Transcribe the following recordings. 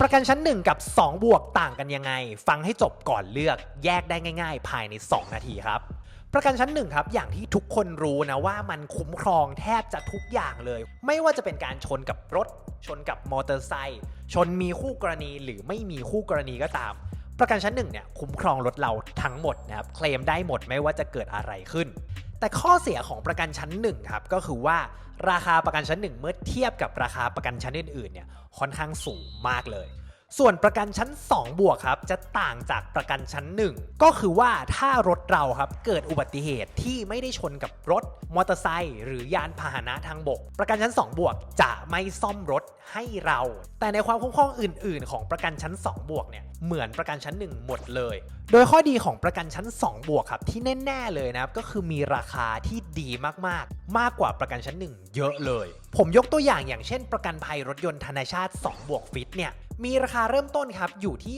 ประกันชั้น 1 กับ 2 บวกต่างกันยังไง ฟังให้จบก่อนเลือกแยกได้ง่าย ๆ ภายใน 2 นาทีครับ ประกันชั้น 1 ครับ อย่างที่ทุกคนรู้นะว่ามันคุ้มครองแทบจะทุกอย่างเลย ไม่ว่าจะเป็นการชนกับรถ ชนกับมอเตอร์ไซค์ชนมีคู่กรณีหรือไม่มีคู่กรณีก็ตาม ประกันชั้น1เนี่ยคุ้มครองรถเราทั้งหมดนะครับเคลมได้หมดไม่ว่าจะเกิดอะไรขึ้น แต่ข้อเสียของประกันชั้น1ครับก็คือว่าราคาประกันชั้น 1 เมื่อเทียบกับราคาประกันชั้นอื่นๆเนี่ยค่อนข้างสูงมากเลย ส่วนประกันชั้น 2 บวกครับจะต่างจากประกันชั้น 1 ก็คือว่าถ้ารถเราครับเกิดอุบัติเหตุที่ไม่ได้ชนกับรถมอเตอร์ไซค์หรือยานพาหนะทางบก ประกันชั้น 2 บวกจะไม่ซ่อมรถให้เรา แต่ในความคุ้มครองอื่น ๆ ของประกันชั้น 2 บวกเนี่ย เหมือนประกันชั้น 1 หมดเลย โดยข้อดีของประกันชั้น 2 บวกครับที่แน่ๆเลยนะครับก็คือมีราคาที่ดีมากๆ มากกว่าประกันชั้น 1 เยอะเลย ผมยกตัวอย่างอย่างเช่น ประกันภัยรถยนต์ธนชาติ 2 บวกฟิตเนี่ยมีราคาเริ่มต้นครับอยู่ที่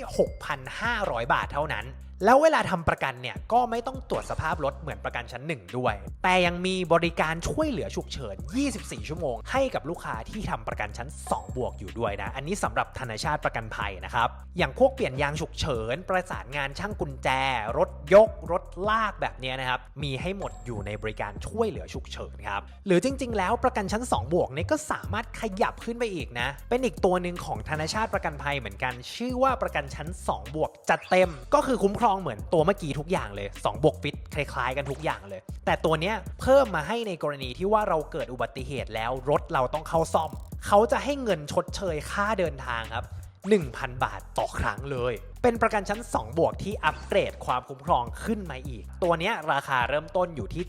6,500 บาทเท่านั้น แล้วเวลาทำประกันเนี่ยก็ไม่ต้องตรวจสภาพรถเหมือนประกันชั้น 1 ด้วย แต่ยังมีบริการช่วยเหลือฉุกเฉิน 24 ชั่วโมง ให้กับลูกค้าที่ทำประกันชั้น 2 บวกอยู่ด้วยนะ อันนี้สำหรับธนาชาติประกันภัยนะครับ อย่างพวกเปลี่ยนยางฉุกเฉิน ประสานงานช่างกุญแจ รถยก รถลากแบบนี้นะครับ มีให้หมดอยู่ในบริการช่วยเหลือฉุกเฉินครับ หรือจริง ๆ แล้วประกันชั้น 2 บวกเนี่ยก็สามารถขยับขึ้นไปอีกนะ เป็นอีกตัวหนึ่งของธนาชาติประกันภัยเหมือนกัน ชื่อว่าประกันชั้น 2 บวกจัดเต็ม ก็คือคุ้มครองเหมือนตัวเมื่อกี้ทุกอย่างเลย2บวกฟิตคล้ายๆ กันทุกอย่างเลย แต่ตัวเนี้ยเพิ่มมาให้ในกรณีที่ว่าเราเกิดอุบัติเหตุแล้วรถเราต้องเข้าซ่อม เขาจะให้เงินชดเชยค่าเดินทางครับ1,000 บาทต่อครั้งเลย เป็นประกันชั้น 2 บวกที่อัปเกรดความคุ้มครองขึ้นมาอีก ตัวเนี้ยราคาเริ่มต้นอยู่ที่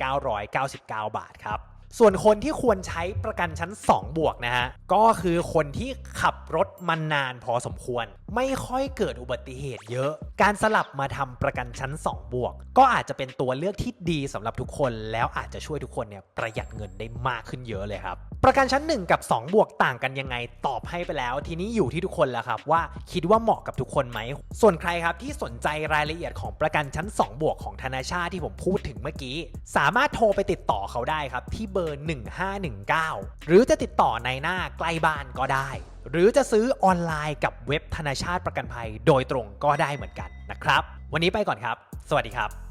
7,999 บาทครับ ส่วนคนที่ควรใช้ประกันชั้น 2 บวกนะฮะ ก็คือคนที่ขับ รถมานานพอสมควร ไม่ค่อยเกิดอุบัติเหตุเยอะ การสลับมาทำประกันชั้น 2 บวก ก็อาจจะเป็นตัวเลือกที่ดีสำหรับทุกคน แล้วอาจจะช่วยทุกคนเนี่ยประหยัดเงินได้มากขึ้นเยอะเลยครับ ประกันชั้น 1 กับ 2 บวกต่างกันยังไงตอบให้ไปแล้ว ทีนี้อยู่ที่ทุกคนแล้วครับว่าคิดว่าเหมาะกับทุกคนไหม ส่วนใครครับที่สนใจรายละเอียดของประกันชั้น 2 บวกของธนาชาติที่ผมพูดถึงเมื่อกี้ สามารถโทรไปติดต่อเขาได้ครับ ที่เบอร์ 1519 หรือจะติดต่อในหน้าใกล้บ้านก็ได้ หรือจะซื้อออนไลน์กับเว็บธนาชาติประกันภัย โดยตรงก็ได้เหมือนกันนะครับ วันนี้ไปก่อนครับ สวัสดีครับ